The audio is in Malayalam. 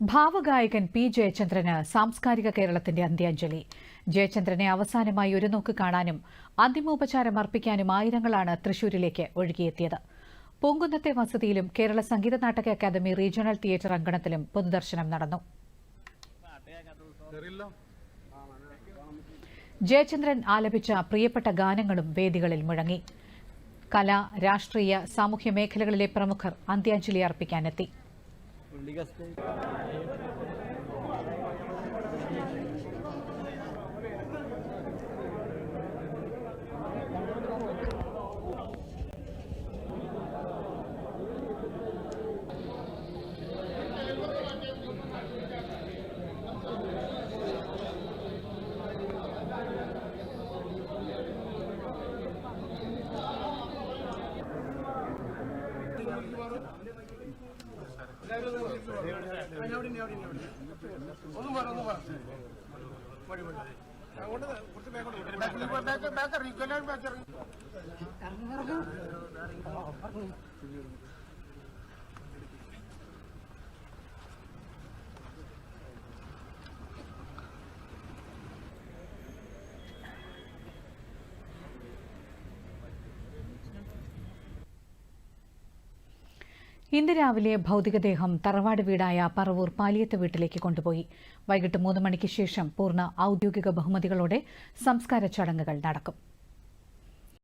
ഭാവഗായകൻ പി ജയചന്ദ്രന് സാംസ്കാരിക കേരളത്തിന്റെ അന്ത്യാഞ്ജലി. ജയചന്ദ്രനെ അവസാനമായി ഒരു നോക്ക് കാണാനും അന്തിമോപചാരം അർപ്പിക്കാനും ആയിരങ്ങളാണ് തൃശൂരിലേക്ക് ഒഴുകിയെത്തിയത്. പൂങ്കുന്നത്തെ വസതിയിലും കേരള സംഗീത നാടക അക്കാദമി റീജിയണൽ തിയേറ്റർ അങ്കണത്തിലും പൊതുദർശനം നടന്നു. ജയചന്ദ്രൻ ആലപിച്ച പ്രിയപ്പെട്ട ഗാനങ്ങളും വേദികളിൽ മുഴങ്ങി. കല രാഷ്ട്രീയ സാമൂഹ്യ മേഖലകളിലെ പ്രമുഖർ അന്ത്യാഞ്ജലി അർപ്പിക്കാനെത്തി. ligaste. Gracias. ഒന്നും പറ ഒന്നും പറ വഴി വഴി അങ്ങോട്ട് കുറച്ച് ബാക്കറി ബാക്കറി ബാക്കറി ഇന്ന് രാവിലെ ഭൗതികദേഹം തറവാട് വീടായ പറവൂർ പാലിയത്ത് വീട്ടിലേക്ക് കൊണ്ടുപോയി. വൈകിട്ട് മൂന്ന് മണിക്ക് ശേഷം പൂർണ ഔദ്യോഗിക ബഹുമതികളോടെ സംസ്കാര ചടങ്ങുകൾ നടക്കും.